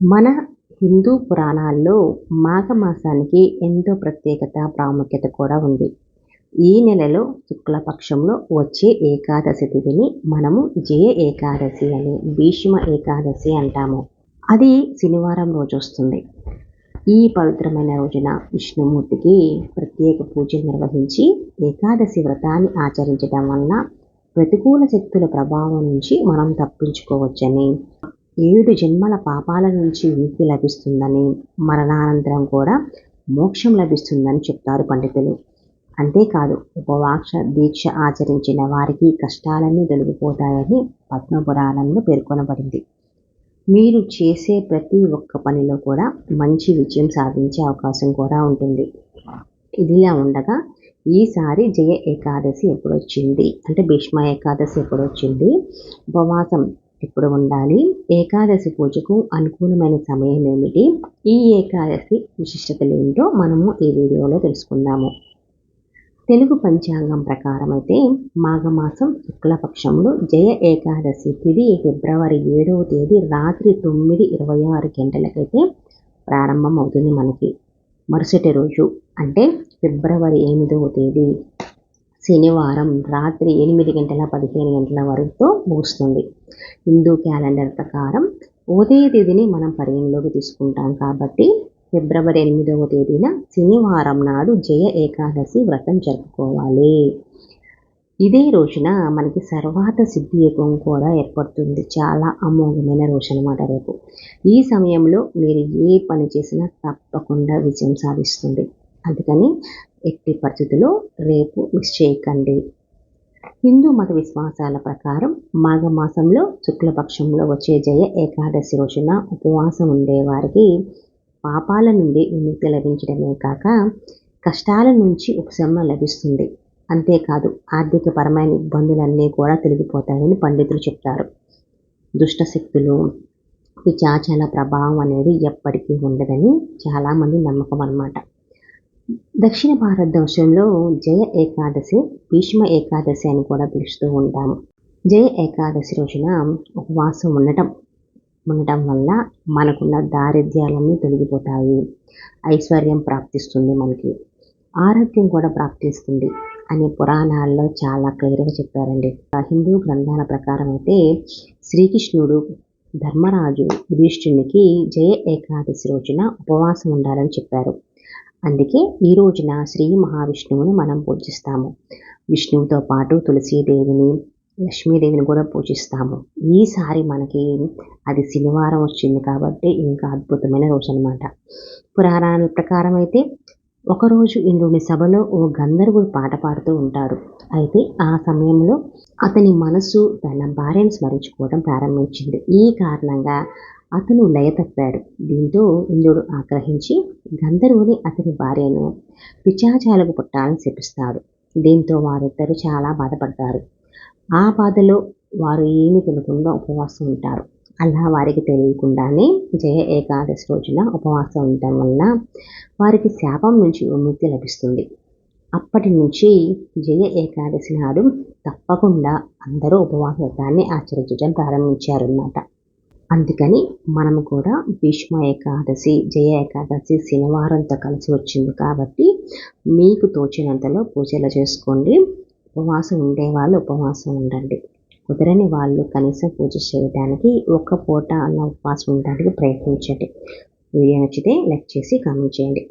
మన హిందూ పురాణాల్లో మాఘమాసానికి ఎంతో ప్రత్యేకత ప్రాముఖ్యత కూడా ఉంది. ఈ నెలలో శుక్లపక్షంలో వచ్చే ఏకాదశి తిథిని మనము జయ ఏకాదశి అని భీష్మ ఏకాదశి అంటాము. అది శనివారం రోజు వస్తుంది. ఈ పవిత్రమైన రోజున విష్ణుమూర్తికి ప్రత్యేక పూజలు నిర్వహించి ఏకాదశి వ్రతాన్ని ఆచరించడం వలన ప్రతికూల శక్తుల ప్రభావం నుంచి మనం తప్పించుకోవచ్చని ఏడు జన్మల పాపాల నుంచి విముక్తి లభిస్తుందని మరణానంతరం కూడా మోక్షం లభిస్తుందని చెప్తారు పండితులు. అంతేకాదు ఉపవాస దీక్ష ఆచరించిన వారికి కష్టాలన్నీ తొలగిపోతాయని పద్మపురాణంలో పేర్కొనబడింది. మీరు చేసే ప్రతి ఒక్క పనిలో కూడా మంచి విజయం సాధించే అవకాశం కూడా ఉంటుంది. ఇదిలా ఉండగా ఈసారి జయ ఏకాదశి ఎప్పుడొచ్చింది? అంటే భీష్మ ఏకాదశి ఎప్పుడొచ్చింది? ఉపవాసం ఎప్పుడు ఉండాలి ఏకాదశి పూజకు అనుకూలమైన సమయం ఏమిటి? ఈ ఏకాదశి విశిష్టతలు ఏంటో మనము ఈ వీడియోలో తెలుసుకుందాము. తెలుగు పంచాంగం ప్రకారం అయితే మాఘమాసం శుక్లపక్షంలో జయ ఏకాదశి తిది ఫిబ్రవరి ఏడవ తేదీ రాత్రి తొమ్మిది ఇరవై ఆరు గంటలకైతే ప్రారంభం అవుతుంది మనకి. మరుసటి రోజు అంటే ఫిబ్రవరి ఎనిమిదవ తేదీ శనివారం రాత్రి ఎనిమిది గంటల పదిహేను గంటల వరకు ముగుస్తుంది. హిందూ క్యాలెండర్ ప్రకారం ఉదయ తేదీని మనం పరిగణలోకి తీసుకుంటాం కాబట్టి ఫిబ్రవరి ఎనిమిదవ తేదీన శనివారం నాడు జయ ఏకాదశి వ్రతం జరుపుకోవాలి. ఇదే రోజున మనకి సర్వాత సిద్ధి యుగం కూడా ఏర్పడుతుంది. చాలా అమోఘమైన రోజు అనమాట రేపు. ఈ సమయంలో మీరు ఏ పని చేసినా తప్పకుండా విజయం సాధిస్తుంది. అందుకని ఎట్టి పరిస్థితుల్లో రేపు మిస్ చేయకండి. హిందూ మత విశ్వాసాల ప్రకారం మాఘమాసంలో శుక్లపక్షంలో వచ్చే జయ ఏకాదశి రోజున ఉపవాసం ఉండేవారికి పాపాల నుండి విముక్తి లభించడమే కాక కష్టాల నుంచి ఉపశమనం లభిస్తుంది. అంతేకాదు ఆర్థికపరమైన ఇబ్బందులన్నీ కూడా తొలగిపోతాయని పండితులు చెప్తారు. దుష్టశక్తులు పిచాచాల ప్రభావం అనేది ఎప్పటికీ ఉండదని చాలామంది నమ్మకం అన్నమాట. దక్షిణ భారతదేశంలో జయ ఏకాదశి భీష్మ ఏకాదశి అని కూడా పిలుస్తూ ఉంటాము. జయ ఏకాదశి రోజున ఉపవాసం ఉండటం ఉండటం వల్ల మనకున్న దారిద్ర్యాలన్నీ తొలగిపోతాయి. ఐశ్వర్యం ప్రాప్తిస్తుంది మనకి. ఆరోగ్యం కూడా ప్రాప్తిస్తుంది అనే పురాణాల్లో చాలా క్లియర్గా చెప్పారండి. హిందూ గ్రంథాల ప్రకారం అయితే శ్రీకృష్ణుడు ధర్మరాజు యుధిష్ఠునికి జయ ఏకాదశి రోజున ఉపవాసం ఉండాలని చెప్పారు. అందుకే ఈ రోజున శ్రీ మహావిష్ణువుని మనం పూజిస్తాము. విష్ణువుతో పాటు తులసీదేవిని లక్ష్మీదేవిని కూడా పూజిస్తాము. ఈసారి మనకి అది శనివారం వచ్చింది కాబట్టి ఇంకా అద్భుతమైన రోజు అనమాట పురాణాల ప్రకారం అయితే ఒకరోజు ఇంద్రుని సభలో ఓ గంధర్వుడు పాట పాడుతూ ఉంటారు. అయితే ఆ సమయంలో అతని మనసు తన భార్యను స్మరించుకోవడం ప్రారంభించింది. ఈ కారణంగా అతను లయ తప్పాడు. దీంతో ఇంద్రుడు ఆగ్రహించి గంధర్వుని అతని భార్యను పిచాచాలకు పుట్టాలని శపిస్తాడు. దీంతో వారిద్దరూ చాలా బాధపడతారు ఆ బాధలో వారు ఏమి తినకుండా ఉపవాసం ఉంటారు. అలా వారికి తెలియకుండానే జయ ఏకాదశి రోజున ఉపవాసం ఉండటం వలన వారికి శాపం నుంచి విముక్తి లభిస్తుంది. అప్పటి నుంచి జయ ఏకాదశి నాడు తప్పకుండా అందరూ ఉపవాస వ్రతాన్ని ఆచరించడం ప్రారంభించారన్నమాట. అందుకని మనము కూడా భీష్మ ఏకాదశి జయ ఏకాదశి శనివారంతో కలిసి వచ్చింది కాబట్టి మీకు తోచినంతలో పూజలు చేసుకోండి. ఉపవాసం ఉండేవాళ్ళు ఉపవాసం ఉండండి. కుదరని వాళ్ళు కనీసం పూజ చేయడానికి ఒక్క పూట అలా ఉపవాసం ఉండడానికి ప్రయత్నించండి. వీడియో నచ్చితే లైక్ చేసి కామెంట్ చేయండి.